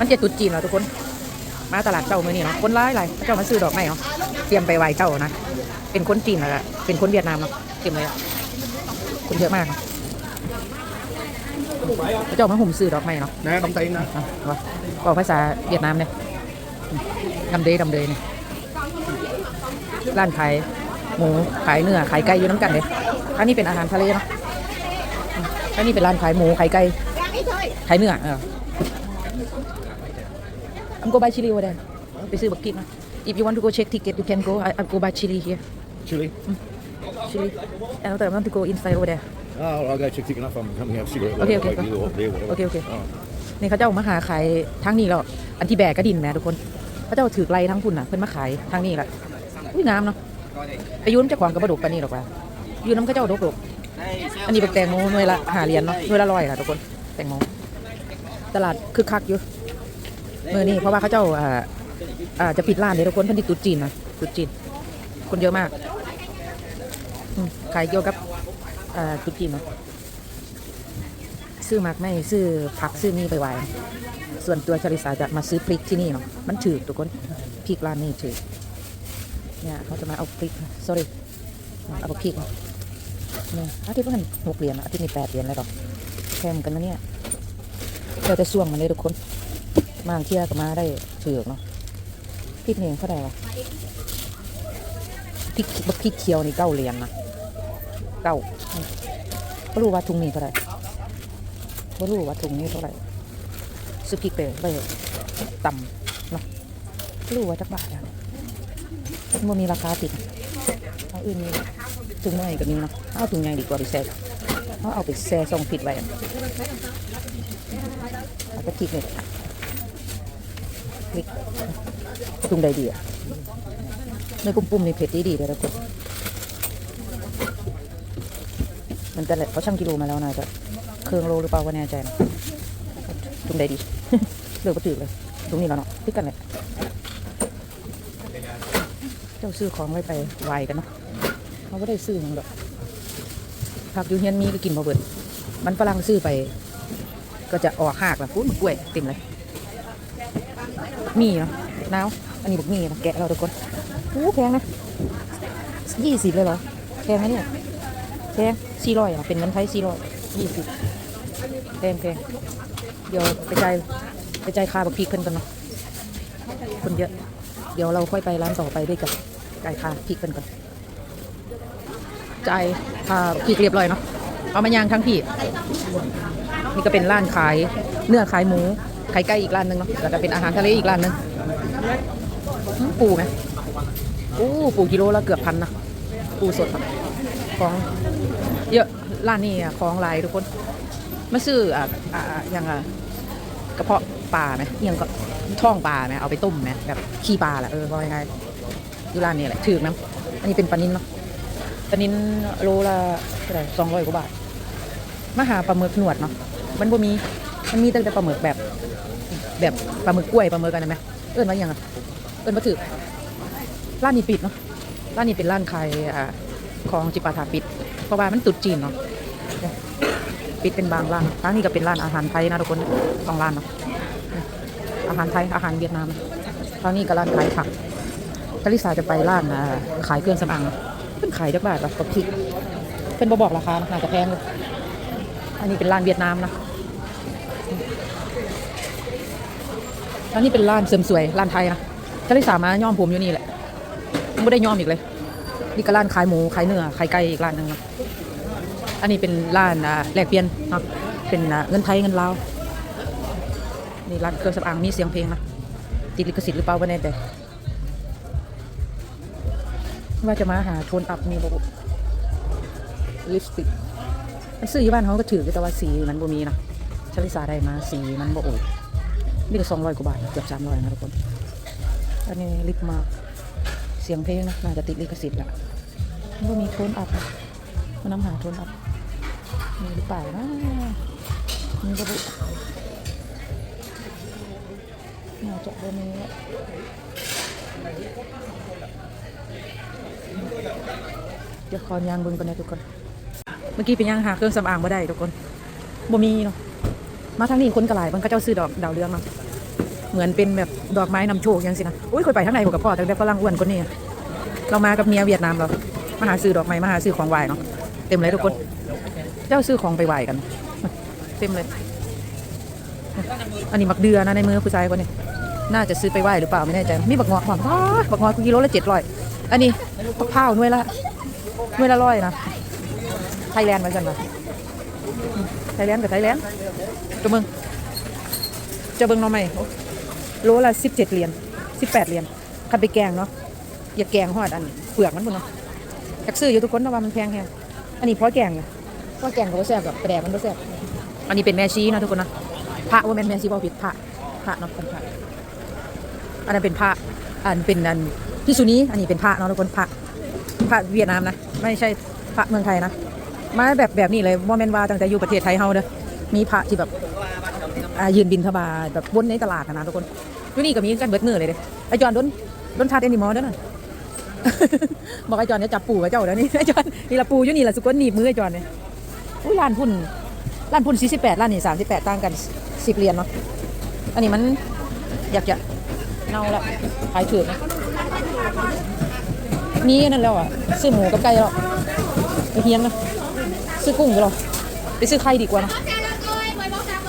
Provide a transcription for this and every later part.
มันจะตุดจีนเหรอทุกคน มาตลาดเจ้ามื่อนี้เนาะคนร้ายไรเจ้ามาซื้อดอกไม้เนาะเตรียมไปไหว้เจ้านะเป็นคนจีนแล้วก็เป็นคนเวียดนามเนาะเตรียมเลยอะคนเยอะมากเนาะเจ้ามาห่มซื้อดอกไม้เนาะ nè đồng tiền nè อะว่าบอกภาษาเวียดนามเนี่ยดำเดยดำเดยเนี่ยร้านขายหมูขายเนื้อขายไก่อยู่น้ำกันเลยอันนี้เป็นอาหารทะเลเนาะอืมอันนี้เป็นร้านขายหมูขายไก่ขายเนื้อเออ อัมโกบายชิลีวะเดนไปซื้อบักกินนะ if you want to go check ticket you can go I I'm go by chili here chili chili and I want to go inside over there oh I'll go check ticket up I'm coming have a cigarette Okay, later, okay, like you or there whatever Okay, okay. oh. นี่เขาเจ้ามาหาขายทางนี้แล้วอันที่แบกกระดินแหม่ทุกคนเขาเจ้าถือไกลทั้งคุณน่ะเพิ่นมาขายทางนี้แหละอุ้ยงามเนาะไปอยุ่น้ำเจ้าของกระบดกปานนี่หรอกว่าอยุ่น้ำเขาเจ้าดกดกอันนี้เป็นแตงโมหน่วยละหาเหรียญเนาะหน่วยละร้อยค่ะทุกคนแตงโมตลาดคึกคักอยู่ เมื่อนี้เพราะว่าเขาเจ้าอ่าอ่าจะปิดร้านเลยทุกคนเพิ่นที่ตรุ๊จีนนะตุ๊จีน คนเยอะมากขายเกี่ยวกับอ่าตุ๊จีนเนาะซื้อมากไม่ซื้อผักซื้อนี่ไปไว้ส่วนตัวชลิสาจะมาซื้อพริกที่นี่เนาะมันถือทุกคนพริกร้านนี้ถือเนี่ยเขาจะมาเอาพริก sorry เอาพริกเนี่ยอาทิตย์มันหกเหรียญอะอาทิตย์นี้แปดเหรียญแล้วดอกแพงกันนะเนี่ยเราจะส่วงมันเลยทุกคน มาเที่ยวก็มาได้ถือกเนาะพริกเนี่ยเท่าไหร่วะพริกบักพริกเคียวนี่เก้าเหรียญนะเก้าก็รู้ว่าทุงนี้เท่าไหร่ไม่รู้ว่าถุงนี้เท่าไหร่ซื้อพริกไปไปต่ำเนาะรู้ว่าจักบาทอะมันมีราคาติดเอาอื่นมีถุงใหญ่กับนี้เนาะเอาถุงใหญ่ดีกว่าไปแซ่เอาเอาไปแซ่ส่งผิดไว้อะเอาไปพริกเลย พริกถุงใดดีอะในปุ่มๆนี่เผ็ดดีดีเลยทุกคนมันจะแหละเขาช่างกิโลมาแล้วนะจะเครื่องโลหรือเปล่าก็แน่ใจนะตรงใดดีเลือกก็ถือเลยตรงนี้แล้วเนาะพิกกันเลยเจ้าซื้อของไว้ไปไหวกันเนาะเขาไม่ได้ซื้อหยังดอกผักยูเฮียนมีก็กินมาเบิดมันฝรั่งซื้อไป ก็จะออกหากแบบฟุ้นกล้วยเต็มเลย มีเนาะนาวอันนี้บอกมีนะแกะเราทุกคนโอ้แพงนะยี่สิบเลยเหรอแพงไหมเนี่ยแพงสี่ร้อยอะเป็นเงินไทยสี่ร้อยยี่สิบแพงแพงเดี๋ยวไปใจไปจ่ายค่าบักพริกเพิ่นกันเนาะคนเยอะ เดี๋ยวเราค่อยไปร้านต่อไปด้วยกันจ่ายคาพริกเพิ่นก่อนจ่ายคาพริกเรียบร้อยเนาะเอามายางทั้งพี่นี่ก็เป็นร้านขายเนื้อขายหมู ไขายไก่อีกร้านหนึงเนาะแล้วก็เป็นอาหารทะเลอีกร้านหนึงปูไหมปูปูกิโลละเกือบพันนะปูสดอะของเยอะร้านนี้อะของหลายทุกคนมาซื้ออะอะอย่างอะกระเพาะปลาไหมยังก็ท้องปลาไหมเอาไปต้มไหมแบบขี้ปลาแหละเออว่ายังไงอยู่ร้านนี้แหละถือน้ำอันนี้เป็นปลานิ้นเนาะปลานิ้นโลละเท่าไหร่สองร้อยกว่าบาทมาหาปลาหมึกหนวดเนาะมันบ่มี มันมีตั้งแต่ปลาหมึกแบบ แบบปลาหมึกกล้วยปลาหมึกกันนะไหมเอิ้นว่าอหยังอะเอิ้นว่าถือร้านนี้ปิดเนาะร้านนี้เป็นร้านขายอ่าของจิปาถาปิด เพราะว่ามันตุดจีนเนาะปิดเป็นบางร้านทางนี้ก็เป็นร้านอาหารไทยนะทุกคนสองร้านเนาะอาหารไทยอาหารเวียดนามทางนี้ก็ร้านขายผักทลิสาจะไปร้านอ่าขายเครื่องสำอางเป็นขายจักบาทแบบกับพริกเป็นบบอกราคาน่าจะแพงเลยอันนี้เป็นร้านเวียดนามนะ อันนี้เป็นร้านเสริมสวยร้านไทยนะทลิสามาย่อมผมอยู่นี่แหละไม่ได้ย่อมอีกเลยนี่ก็ร้านขายหมูขายเนื้อขายไก่อีกร้านหนึ่งนะอันนี้เป็นร้านอ่าแลกเปลี่ยนนะเป็นเงินไทยเงินลาวนี่ร้านเครื่องสำอางมีเสียงเพลงนะติดลิขสิทธิ์หรือเปล่าไม่แน่ใจว่าจะมาหาโทนอัพมีบลิปสติกมันซื้อที่บ้านเขาก็ถือแต่ว่าสีมันบ่มีนะชลิสาได้มาสีมันบ่โอ้ นี่ก็สองร้อยกว่าบาทเกือบสามร้อยนะทุกคน อันนี้ลิปมาเสียงเพลงนะน่าจะติดลิขสิทธิ์ละมันบ่มีโทนอัพมันน้ำหาโทนอัพมีหรือเปล่านะมีกระบุน่าจะบมีแหละเดี๋ยวขอยางบึงกันนะทุกคน เมื่อกี้เป็นยางหาเครื่องสำอางมาได้ทุกคนบ่มีเนาะมาทางนี้คนกระหลายมันก็เจ้าซื้อดอกดาวเรืองเนาะ เหมือนเป็นแบบดอกไม้นำโชคยังสินะอุ้ยเคยไปข้างในผมกับพ่อแต่แต่ฝรั่งอ้วนคนนี้เรามากับเมียเวียดนามเรามาหาซื้อดอกไม้มาหาซื้อของไหว้เนาะเต็มเลยทุกคนเจ้าซื้อของไปไหว้กัน เต็มเลย อันนี้มักเดือนะในมือผู้ชายคนนี้น่าจะซื้อไปไหว้หรือเปล่าไม่แน่ใจมีบักงาะหอมว้าบักเงาะกิโลละเจ็ดร้อยอันนี้บักพร้าหน่วยละหน่วยละร้อยนะไทยแลนด์เหมือนกันนะไทยแลนด์กับไทยแลนด์จะเมืองจะเบิ่งเราไหม โลละสิบเจ็ดเหรียญสิบแปดเหรียญคันไปแกงเนาะอย่าแกงหอดอันเปลือกมันพุ่นเนาะอยากซื้ออยู่ทุกคนแต่ว่ามันแพงแฮงอันนี้เพราะแกงไงเพราะแกงเขาบ่แซ่บกับแดกมันบ่แซ่บอันนี้เป็นแม่ชีนะทุกคนนะพระว่าแม่นแม่ชีบ่ผิดพระพระเนาะเป็นพระอันนั้นเป็นพระอันเป็นอันพิสุนีอันนี้เป็นพระเนาะทุกคนพระพระเวียดนามนะไม่ใช่พระเมืองไทยนะมาแบบแบบนี้เลยว่าแม่นว่าตั้งแต่อยู่ประเทศไทยเฮาเด้อมีพระที่แบบอ่ายืนบินทบาทแบบวนในตลาดนะนะทุกคน อยู่นี่ก็มีกันเบิดมือเลยเด้ไอจอนโดนโดนทัดแอนิมอลด้อน่ะบอกไอจอนเนี่ยจับปูกับเจ้าเดี๋ยวนี้ไอจอนนี่ละปูอยู่นี่ละสุกนหนีบมือไอจอนเนี่ยอุ้ยร้านพุ่นร้านพุ่น48ร้านนี่38ต่างกัน10เหรียญเนาะอันนี้มันอยากจะเน่าละขายถือนะนี่นั่นแล้วอะซื้อหมูกับไก่แล้วไปเฮียงนะซื้อกุ้งก็หรอไปซื้อไข่ดีกว่านะ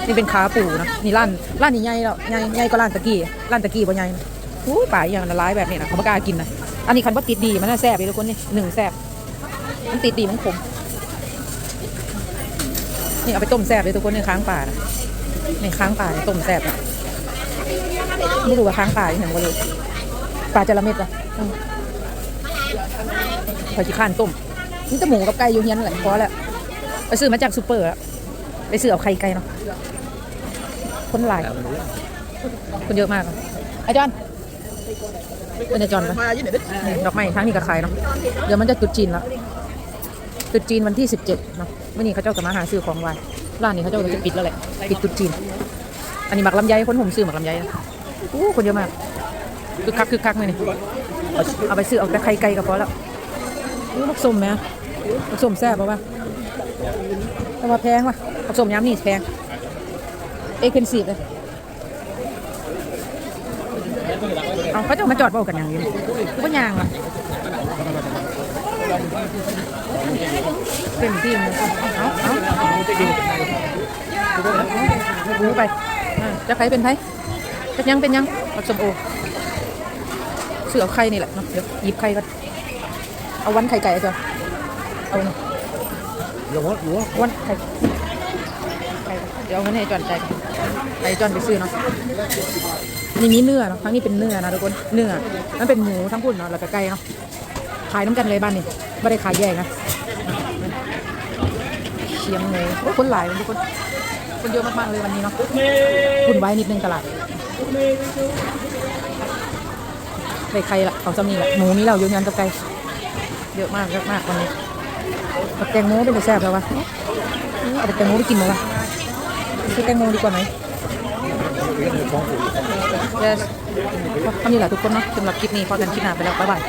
นี่เป็นขาปูนะนี่ร้านร้านนี้ใหญ่แล้วใหญ่ใหญ่กว่าร้านตะกี้ร้านตะกี้บ่ใหญ่นะอู้ป่าอย่างละลายแบบนี้นะเขาไม่กล้ากินนะอันนี้คันว่าติดดีมันน่าแซ่บเลยทุกคนนี่หนึ่งแซ่บมันติดดีมันขมนี่เอาไปต้มแซ่บเลยทุกคนนี่ค้างป่านะนี่ค้างป่านต้มแซ่บนะไม่รู้ว่าค้างป่าอย่างไรเลยปลาจระเม็ดอะพอจีข้านต้มนี่แต่หมูกับไก่อยู่เฮียนแหละพอแล้วไปซื้อมาจากซูเปอร์แล้วไปซื้อเอาไข่ไก่เนาะ คนหลายคนเยอะมากอะอาจารย์เป็นอาจารย์ปะดอกไม้ทั้งนี้ก็ขายเนาะเดี๋ยวมันจะตรุดจีนแล้วตรุดจีนวันที่17เนาะวันนี้เขาเจ้าก็มาหาซื้อของไว้ร้านนี้เขาเจ้าจะปิดแล้วแหละปิดตรุดจีน อันนี้หมักลำไยคนผมซื้อหมักลำไยนะอู้คนเยอะมากคึกคักคึกคักเลยนี่เอาไปซื้อเอาแต่ไข่ไก่ก็พอแล้วอู้ผักส้มไหมผักส้มแซ่บป่ะวะแต่ว่าแพงว่ะผักส้มย้ำนี่แพง เอเพนซีเลยเอาเขาจะมาจอดเบากันอย่างนี้คือว่ายางอะเต็มที่เลยเอาเอาดูไปจะใครเป็นไทยจะยังเป็นยังปักสมโอเสือไข่นี่แหละเนาะเดี๋ยวหยิบไข่ก่อนเอาวันไข่ไก่ก่อนเอานี่ You want? You want? วันไข่ไข่เดี๋ยวเอาเงินให้จอนใจ ไปจอนไปซื้อเนาะนี่มีเนื้อเนาะทั้งนี้เป็นเนื้อนะทุกคนเนื้อมันเป็นหมูทั้งพุ่นเนาะแล้วก็ไก่เนาะขายน้ำกันเลยบ้านนี่ไม่ได้ขายแยกนะเชียงหมูโอ้ยคนหลายเลยทุกคนคนเยอะมากๆเลยวันนี้เนาะคุณไว้นิดนึงตลาดไก่ไข่ละเอาจำนี่แหละหมูมีเราเยอะยันกับไก่เยอะมากเยอะมากวันนี้กับแตงโมเป็นจะแซ่บแล้ววะเอาแตงโมไปกินมั้ยวะ ซื้อแตงโมดีกว่าไหม yes ก็นี่แหละทุกคนเนาะสำหรับคลิปนี้พอกันคลิปหน้าไปแล้วบ๊ายบาย